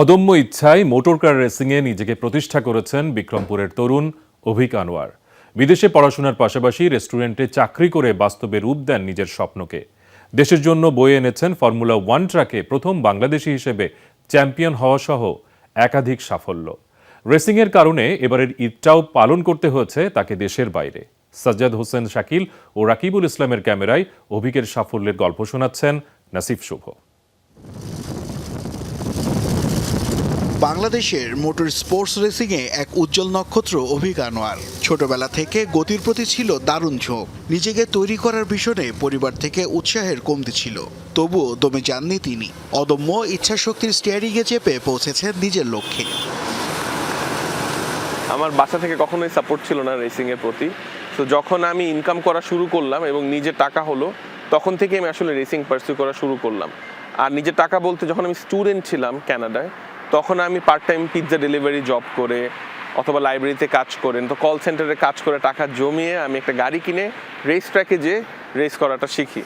অদম্য ইচ্ছায় মোটরকার রেসিংয়ে নিজেকে প্রতিষ্ঠা করেছেন বিক্রমপুরের তরুণ অভিক আনোয়ার। বিদেশে পড়াশোনার পাশাপাশি রেস্টুরেন্টে চাকরি করে বাস্তবে রূপ দেন নিজের স্বপ্নকে। দেশের জন্য বয়ে এনেছেন ফর্মুলা ওয়ান ট্র্যাকে প্রথম বাংলাদেশি হিসেবে চ্যাম্পিয়ন হওয়া সহ একাধিক সাফল্য। রেসিংয়ের কারণে এবারের ঈদটাও পালন করতে হয়েছে তাকে দেশের বাইরে। সাজ্জাদ হোসেন শাকিল ও রাকিবুল ইসলামের ক্যামেরায় অভিকের সাফল্যের গল্প শোনাচ্ছেন নাসিফ শুভ। বাংলাদেশের মোটর স্পোর্টস রেসিংয়ে এক উজ্জ্বল নক্ষত্র অভিক আনোয়ার ছোটবেলা থেকে গতির প্রতি ছিল দারুণ ঝোঁক। নিজেকে তৈরি করার পিছনে পরিবার থেকে উৎসাহের কমতি ছিল। তবুও দমে যাননি তিনি। অদম্য ইচ্ছাশক্তির স্টিয়ারিংয়ে চেপে পৌঁছেছেন নিজের লক্ষ্যে। আমার বাসা থেকে কখনোই সাপোর্ট ছিল না রেসিং এর প্রতি। তো যখন আমি ইনকাম করা শুরু করলাম এবং নিজের টাকা হলো, তখন থেকে আমি আসলে রেসিং পার্সিউ করা শুরু করলাম। আর নিজের টাকা বলতে যখন আমি স্টুডেন্ট ছিলাম কানাডায় তখন আমি part time pizza delivery job করে অথবা লাইব্রেরিতে কাজ করেন। তো কল সেন্টারে কাজ করে টাকা জমিয়ে আমি একটা গাড়ি কিনে রেস ট্র্যাকে যে রেস করাটা শিখি।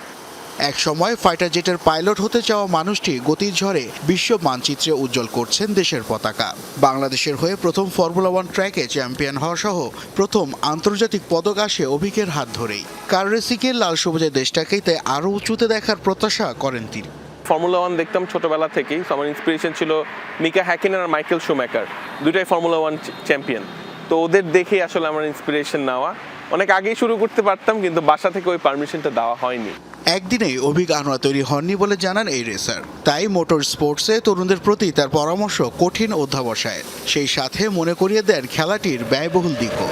এক সময় ফাইটার জেটের পাইলট হতে চাওয়া মানুষটি গতির ঝড়ে বিশ্ব মানচিত্রে উজ্জ্বল করছেন দেশের পতাকা। বাংলাদেশের হয়ে প্রথম ফর্মুলা ওয়ান ট্র্যাকে চ্যাম্পিয়ন হওয়া সহ প্রথম আন্তর্জাতিক পদক আসে অভিকের হাত ধরেই। কার রেসিংয়ের লাল সবুজের দেশটাকেই তাই আরও উঁচুতে দেখার প্রত্যাশা করেন তিনি। ফর্মুলা ওয়ান দেখতাম ছোটবেলা থেকেই। তো আমার ইন্সপিরেশন ছিল মিকা হ্যাকিনার আর মাইকেল শুমেকার। দুটাই ফর্মুলা ওয়ান চ্যাম্পিয়ন তো ওদের দেখেই আসলে আমার ইন্সপিরেশন নেওয়া। অনেক আগেই শুরু করতে পারতাম, কিন্তু বাসা থেকে ওই পারমিশনটা দেওয়া হয়নি। একদিনেই অভিক আনোয়ার তৈরি হননি বলে জানান এই রেসার তাই মোটর স্পোর্টসে তরুণদের প্রতি তার পরামর্শ কঠিন অধ্যাবসায়ের। সেই সাথে মনে করিয়ে দেন খেলাটির ব্যয়বহুল দিকও।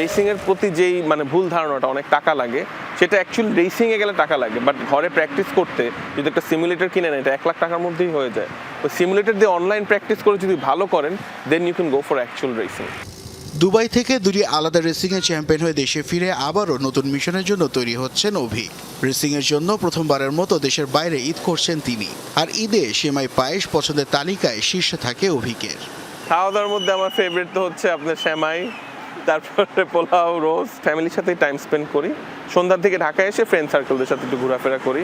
রেসিং এর প্রতি যেই মানে ভুল ধারণাটা অনেক টাকা লাগে সেটা অ্যাকচুয়ালি রেসিং এ গেলে টাকা লাগে বাট ঘরে প্র্যাকটিস করতে যদি একটা সিমুলেটর কিনে নেন এটা এক লাখ টাকার মধ্যেই হয়ে যায়। তো সিমুলেটর দিয়ে অনলাইন প্র্যাকটিস করে যদি ভালো করেন then you can go for actual racing Dubai থেকে দুটি আলাদা রেসিংয়ে চ্যাম্পিয়ন হয়ে দেশে ফিরে আবারও নতুন মিশনের জন্য তৈরি হচ্ছেন অভিক। রেসিংয়ের জন্য প্রথমবারের মতো দেশের বাইরে ঈদ করছেন তিনি আর ঈদে সেমাই পায়েস পছন্দের তালিকায় শীর্ষে থাকে অভিকের। খাওয়া দাওয়ার মধ্যে আমার ফেভারিট তো হচ্ছে আপনার শ্যামাই তারপরে পোলাও রোজ ফ্যামিলির সাথে টাইম স্পেন্ড করি। সন্ধ্যার থেকে ঢাকায় এসে ফ্রেন্ড সার্কেলদের সাথে একটু ঘোরাফেরা করি।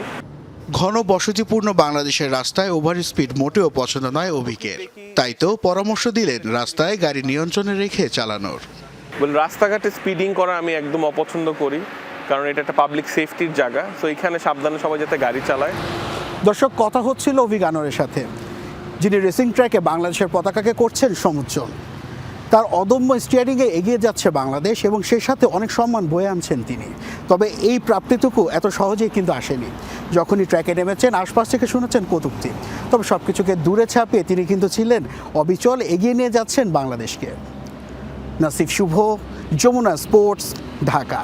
ঘন বসতিপূর্ণ বাংলাদেশের রাস্তায় ওভার স্পিড মোটেও পছন্দ নয় অভিকের। তাই তো পরামর্শ দিলেন রাস্তায় গাড়ি নিয়ন্ত্রণে রেখে চালানোর। বলে রাস্তাঘাটে স্পিডিং করা আমি একদম অপছন্দ করি কারণ এটা একটা পাবলিক সেফটির জায়গা তো এখানে সাবধানে সবাই যাতে গাড়ি চালায়। দর্শক কথা হচ্ছিল অভিগানরের সাথে যিনি রেসিং ট্র্যাকে বাংলাদেশের পতাকাকে করছেন সমুজ্জ্বল। তার অদম্য স্টিয়ারিংয়ে এগিয়ে যাচ্ছে বাংলাদেশ এবং সে সাথে অনেক সম্মান বয়ে আনছেন তিনি। তবে এই প্রাপ্তিটুকু এত সহজেই কিন্তু আসেনি। যখনই ট্র্যাকে নেমেছেন, আশপাশ থেকে শুনেছেন কতুক্তি তবে সব কিছুকে দূরে ছাপিয়ে তিনি কিন্তু ছিলেন অবিচল এগিয়ে নিয়ে যাচ্ছেন বাংলাদেশকে। নাসিফ শুভ, যমুনা স্পোর্টস, ঢাকা।